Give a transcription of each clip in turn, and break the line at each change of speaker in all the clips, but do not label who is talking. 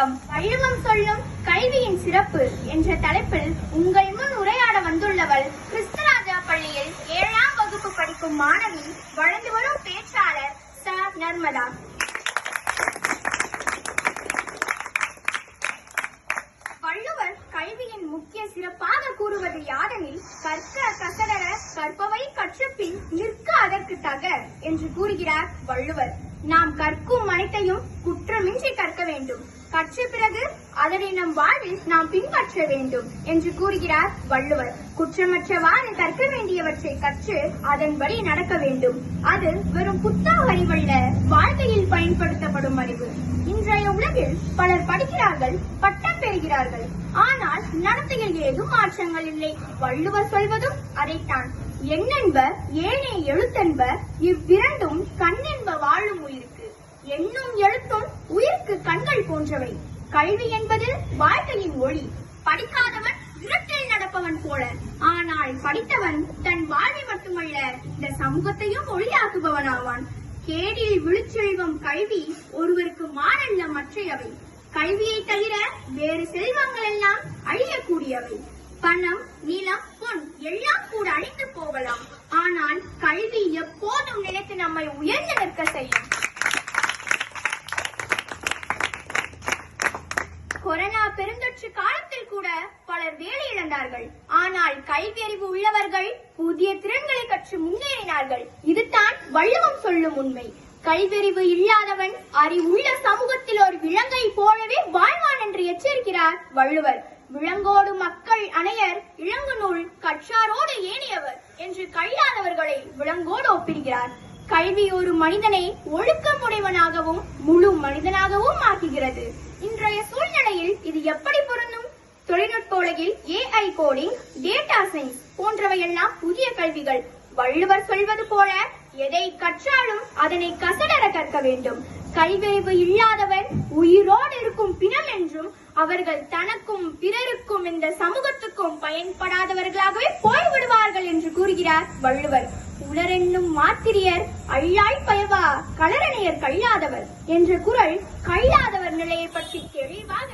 வணக்கம் வள்ளுவம் சொல்லும் கல்வியின் சிறப்பு என்ற தலைப்பில் உங்கள் முன் உரையாட வந்துள்ளவள் கிறிஸ்தராஜா பள்ளியில் ஏழாம் வகுப்பு படிக்கும் மாணவி வளர்ந்து வரும் பேச்சாளர் ச நர்மதா வள்ளுவர் கல்வியின் முக்கிய சிறப்பாக கூறுவது யாதெனில் கற்க கசடர கற்பவை கற்றப்பின் நிற்க அதற்கு தக என்று கூறுகிறார் வள்ளுவர் நாம் கற்கும் அனைத்தையும் குற்றமின்றி கற்க வேண்டும் கற்ற பிறகு அதனை நம் வாழ்வில் நாம் பின்பற்ற வேண்டும் என்று கூறுகிறார் வள்ளுவர் குற்றமற்றவாறு கற்க வேண்டியவற்றை கற்று அதன்படி நடக்க வேண்டும் அது வெறும் புத்தக அறிவல்ல வாழ்க்கையில் பயன்படுத்தப்படும் அறிவு இன்றைய உலகில் பலர் படிக்கிறார்கள் பட்டம் பெறுகிறார்கள் ஆனால் நடத்தையில் ஏதும் மாற்றங்கள் இல்லை வள்ளுவர் சொல்வதும் அதைத்தான் எண்ணென்ப ஏனே எழுத்தென்ப இவ்விரண்டும் கண்ணென்ப போன்றவை கல்வி என்பது வாழ்க்கையின் ஒளி படிக்காதவன் இரட்டில் நடப்பவன் போல ஆனால் படித்தவன் தன் வாழ்வை மட்டுமல்ல இந்த சமூகத்தையும் ஒளியாக்குபவன் ஆவான் கேடில் விழுச்செல்வம் கல்வி ஒருவருக்கு மாறல்ல மற்றையவை கல்வியை தவிர வேறு செல்வங்கள் எல்லாம் அழியக்கூடியவை பணம் நிலம் பொன் எல்லாம் கூட அழிந்து போகலாம் ஆனால் கல்வி எப்போதும் நினைத்து நம்மை உயர்ந்து நிற்க செய்யும் பெருந்தொற்று காலத்தில் கூட பலர் வேலை இழந்தார்கள் ஆனால் கல்வியறிவு உள்ளவர்கள் புதிய திறன்களை கற்று முன்னேறினார்கள் இதுதான் வள்ளுவம் சொல்லும் உண்மை கல்வியறிவு இல்லாதவன் அறிவுள்ள சமூகத்தில் ஒரு விலங்கை போலவே வாழ்வான் என்று எச்சரிக்கிறார் வள்ளுவர் விலங்கோடு மக்கள் அணையர் இளங்கு நூல் கற்றாரோடு ஏனியவர் என்று கையாதவர்களை விலங்கோடு ஒப்பிடுகிறார் கல்வி ஒரு மனிதனை ஒழுக்கமுடையவனாகவும் முழு மனிதனாகவும் ஆக்குகிறது இன்றைய அடிப்படையில் இது எப்படி பொருந்தும் தொழில்நுட்ப உலகில் ஏஐ கோடிங் டேட்டா சயின்ஸ் போன்றவை எல்லாம் புதிய கல்விகள் வள்ளுவர் சொல்வது போல எதை கற்றாலும் அதனை கசடர கற்க வேண்டும் கைவேவு இல்லாதவர் உயிரோடு இருக்கும் பிணம் என்றும் அவர்கள் தனக்கும் பிறருக்கும் இந்த சமூகத்துக்கும் பயன்படாதவர்களாகவே போய்விடுவார்கள் என்று கூறுகிறார் வள்ளுவர் உணரென்னும் மாத்திரியர் அள்ளாய் பயவா கலரணையர் கல்லாதவர் என்ற குரல் கல்லாதவர் நிலையை பற்றி தெளிவாக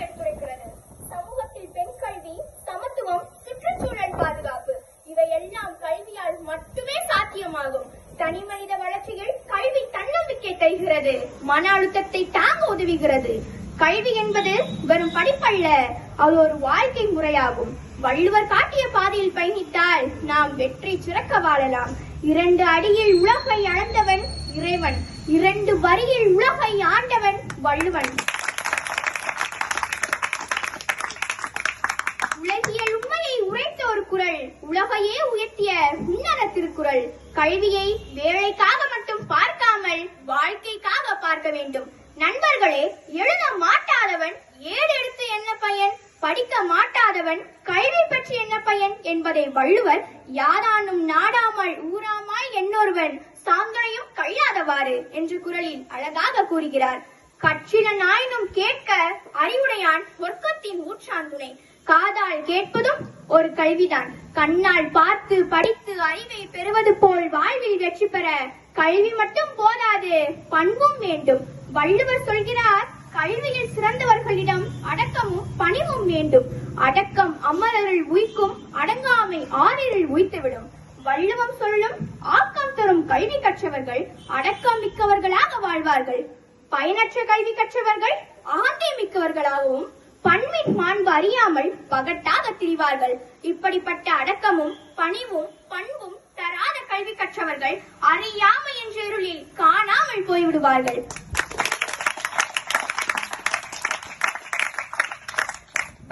தைகிறது மன அழுத்தத்தை தாங்க உதவுகிறது கல்வி என்பது வெறும் படிப்பல்ல அது ஒரு வாழ்க்கை முறையாகும் வள்ளுவர் காட்டிய பாதையில் பயணித்தால் நாம் வெற்றி சிறக்க வாழலாம் இரண்டு அடியில் உலகை அளந்தவன் இறைவன் இரண்டு வரியில் உலகை ஆண்டவன் வள்ளுவன் உலகையே உயர்த்திய உன்னத திருக்குறள் கல்வியை வேலைக்காக மட்டும் பார்க்காமல் வாழ்க்கைக்காக பார்க்க வேண்டும் நண்பர்களே எழுத மாட்டாதவன் ஏடு எடுத்து என்ன பயன் படிக்க மாட்டாதவன் கல்வி பற்றி என்ன பயன் என்பதை வள்ளுவர் யாரானும் நாடாமல் ஊராமாய் என்னொருவன் சாந்தனையும் கழியாதவாறு என்று குரலில் அழகாக கூறுகிறார் கற்றின நாயினும் கேட்க அறிவுடையான் சொர்க்கத்தின் ஊற்றான் துணை காதால் கேட்பதும் ஒரு கல்விதான் கண்ணால் பார்த்து படித்து அறிவை பெறுவது போல் வாழ்வில் வெற்றி பெற கல்வி மட்டும் போதாது பண்பும் வேண்டும் வள்ளுவர் சொல்கிறார் கல்வியில் சிறந்தவர்களிடம் அடக்கமும் பணிவும் வேண்டும் அடக்கம் அமரர்கள் உய்க்கும் அடங்காமை ஆறில் உய்த்துவிடும் வள்ளுவம் சொல்லும் ஆக்கம் தரும் கல்வி கற்றவர்கள் அடக்கம் மிக்கவர்களாக வாழ்வார்கள் பயனற்ற கல்வி கற்றவர்கள் ஆந்தை மிக்கவர்களாகவும் பண்பின் மாண்பு அறியாமல் பகட்டாக திரிவார்கள் இப்படிப்பட்ட அடக்கமும் பணிவும் பண்பும் தராத கல்வி கற்றவர்கள் அறியாமை என்ற இருளில் காணாமல் போய்விடுவார்கள்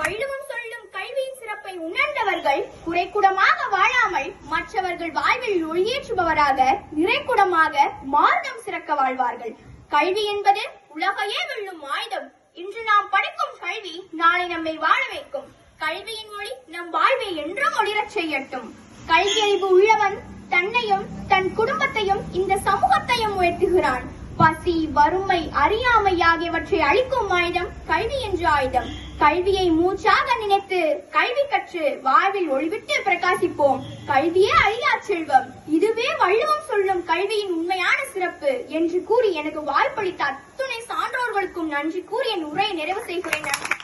வள்ளுவம் சொல்லும் கல்வியின் சிறப்பை உணர்ந்தவர்கள் குறைக்குடமாக வாழாமல் மற்றவர்கள் வாழ்வில் ஒளியேற்றுபவராக நிறைக்குடமாக மார்க்கம் சிறக்க வாழ்வார்கள் கல்வி என்பது உலகையே வெல்லும் ஆயுதம் இன்று நாம் படிக்கும் கல்வி நாளை நம்மை வாழ வைக்கும் கல்வியின் மொழி நம் வாழ்வை என்றும் ஒளிரச் செய்யட்டும் கல்வி அறிவு உள்ளவன் தன்னையும் தன் குடும்பத்தையும் இந்த சமூகத்தையும் உயர்த்துகிறான் பசி வறுமை அறியாமை ஆகியவற்றை அழிக்கும் ஆயுதம் கல்வி என்ற ஆயுதம் கல்வியை மூச்சாக நினைத்து கல்வி கற்று வாழ்வில் ஒளிவிட்டு பிரகாசிப்போம் கல்வியே அழியா செல்வம் இதுவே வள்ளுவம் சொல்லும் கல்வியின் உண்மையான சிறப்பு என்று கூறி எனக்கு வாய்ப்பளித்த அத்துணை சான்றோர்களுக்கும் நன்றி கூறி என் உரையை நிறைவு செய்கிறேன்